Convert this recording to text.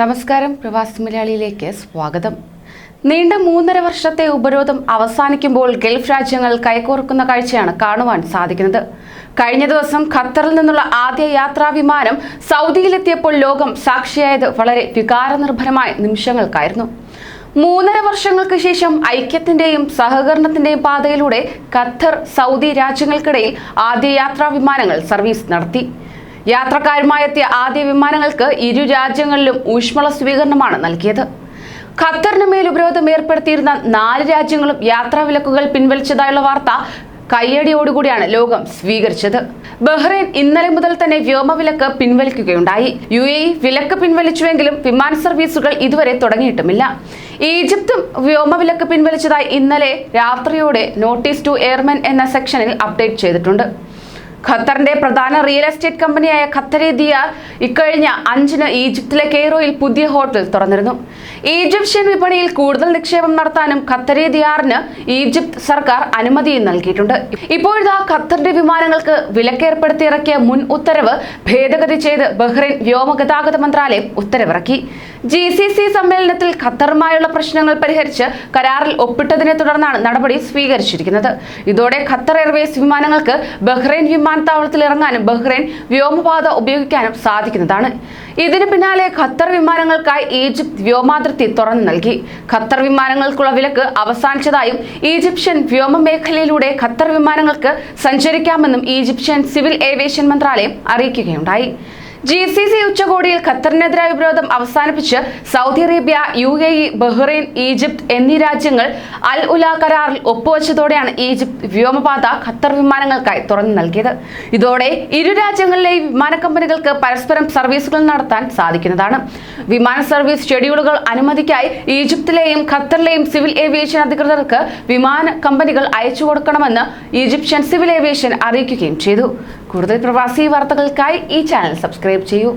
നമസ്കാരം. പ്രവാസി മലയാളിയിലേക്ക് സ്വാഗതം. നീണ്ട മൂന്നര വർഷത്തെ ഉപരോധം അവസാനിക്കുമ്പോൾ ഗൾഫ് രാജ്യങ്ങൾ കൈകോർക്കുന്ന കാഴ്ചയാണ് കാണുവാൻ സാധിക്കുന്നത്. കഴിഞ്ഞ ദിവസം ഖത്തറിൽ നിന്നുള്ള ആദ്യ യാത്രാ വിമാനം സൗദിയിലെത്തിയപ്പോൾ ലോകം സാക്ഷിയായത് വളരെ വികാരനിർഭരമായ നിമിഷങ്ങൾക്കായിരുന്നു. മൂന്നര വർഷങ്ങൾക്ക് ശേഷം ഐക്യത്തിന്റെയും സഹകരണത്തിന്റെയും പാതയിലൂടെ ഖത്തർ സൗദി രാജ്യങ്ങൾക്കിടയിൽ ആദ്യ യാത്രാ വിമാനങ്ങൾ സർവീസ് നടത്തി. യാത്രക്കാരുമായി എത്തിയ ആദ്യ വിമാനങ്ങൾക്ക് ഇരു രാജ്യങ്ങളിലും ഊഷ്മള സ്വീകരണമാണ് നൽകിയത്. ഖത്തറിന് മേൽ ഉപരോധം ഏർപ്പെടുത്തിയിരുന്ന നാല് രാജ്യങ്ങളും യാത്രാ വിലക്കുകൾ പിൻവലിച്ചതായുള്ള വാർത്ത കയ്യടിയോടുകൂടിയാണ് ലോകം സ്വീകരിച്ചത്. ബഹ്റൈൻ ഇന്നലെ മുതൽ തന്നെ വ്യോമവിലക്ക് പിൻവലിക്കുകയുണ്ടായി. യു എ വിലക്ക് പിൻവലിച്ചുവെങ്കിലും വിമാന സർവീസുകൾ ഇതുവരെ തുടങ്ങിയിട്ടുമില്ല. ഈജിപ്തും വ്യോമവിലക്ക് പിൻവലിച്ചതായി ഇന്നലെ രാത്രിയോടെ നോട്ടീസ് ടു എയർമെൻ എന്ന സെക്ഷനിൽ അപ്ഡേറ്റ് ചെയ്തിട്ടുണ്ട്. ഖത്തറിന്റെ പ്രധാന റിയൽ എസ്റ്റേറ്റ് കമ്പനിയായ ഖത്തരെ ദിയാർ ഇക്കഴിഞ്ഞ അഞ്ചിന് ഈജിപ്തിലെ കെയ്റോയിൽ പുതിയ ഹോട്ടൽ തുറന്നിരുന്നു. ഈജിപ്ഷ്യൻ വിപണിയിൽ കൂടുതൽ നിക്ഷേപം നടത്താനും ഖത്തരെ ദിയാറിന് ഈജിപ്ത് സർക്കാർ അനുമതിയും നൽകിയിട്ടുണ്ട്. ഇപ്പോഴിതാ ഖത്തറിന്റെ വിമാനങ്ങൾക്ക് വിലക്കേർപ്പെടുത്തി ഇറക്കിയ മുൻ ഉത്തരവ് ഭേദഗതി ചെയ്ത് ബഹ്റൈൻ വ്യോമഗതാഗത മന്ത്രാലയം ഉത്തരവിറക്കി. ജി സി സി സമ്മേളനത്തിൽ ഖത്തറുമായുള്ള പ്രശ്നങ്ങൾ പരിഹരിച്ച് കരാറിൽ ഒപ്പിട്ടതിനെ തുടർന്നാണ് നടപടി സ്വീകരിച്ചിരിക്കുന്നത്. ഇതോടെ ഖത്തർ എയർവേസ് വിമാനങ്ങൾക്ക് ബഹ്റൈൻ വിമാനത്താവളത്തിൽ ഇറങ്ങാനും ബഹ്റൈൻ വ്യോമപാത ഉപയോഗിക്കാനും സാധിക്കുന്നതാണ്. ഇതിന് പിന്നാലെ ഖത്തർ വിമാനങ്ങൾക്കായി ഈജിപ്ത് വ്യോമാതിർത്തി തുറന്നു നൽകി. ഖത്തർ വിമാനങ്ങൾക്കുള്ള വിലക്ക് അവസാനിച്ചതായും ഈജിപ്ഷ്യൻ വ്യോമ മേഖലയിലൂടെ ഖത്തർ വിമാനങ്ങൾക്ക് സഞ്ചരിക്കാമെന്നും ഈജിപ്ഷ്യൻ സിവിൽ ഏവിയേഷൻ മന്ത്രാലയം അറിയിക്കുകയുണ്ടായി. ജി സി സി ഉച്ചകോടിയിൽ ഖത്തറിനെതിരായ വിരോധം അവസാനിപ്പിച്ച് Saudi Arabia U A E Bahrain Egypt എന്നീ രാജ്യങ്ങൾ അൽ ഉല കരാറിൽ ഒപ്പുവെച്ചതോടെയാണ് ഈജിപ്ത് വ്യോമപാത ഖത്തർ വിമാനങ്ങൾക്കായി തുറന്നു നൽകിയത്. ഇതോടെ ഇരു രാജ്യങ്ങളിലെയും വിമാന കമ്പനികൾക്ക് പരസ്പരം സർവീസുകൾ നടത്താൻ സാധിക്കുന്നതാണ്. വിമാന സർവീസ് ഷെഡ്യൂളുകൾ അനുമതിക്കായി ഈജിപ്തിലെയും ഖത്തറിലെയും സിവിൽ ഏവിയേഷൻ അധികൃതർക്ക് വിമാന കമ്പനികൾ അയച്ചു കൊടുക്കണമെന്ന് ഈജിപ്ഷ്യൻ സിവിൽ ഏവിയേഷൻ അറിയിക്കുകയും ചെയ്തു. കൂടുതൽ പ്രവാസി വാർത്തകൾക്കായി ഈ ചാനൽ സബ്സ്ക്രൈബ് ചെയ്യൂ.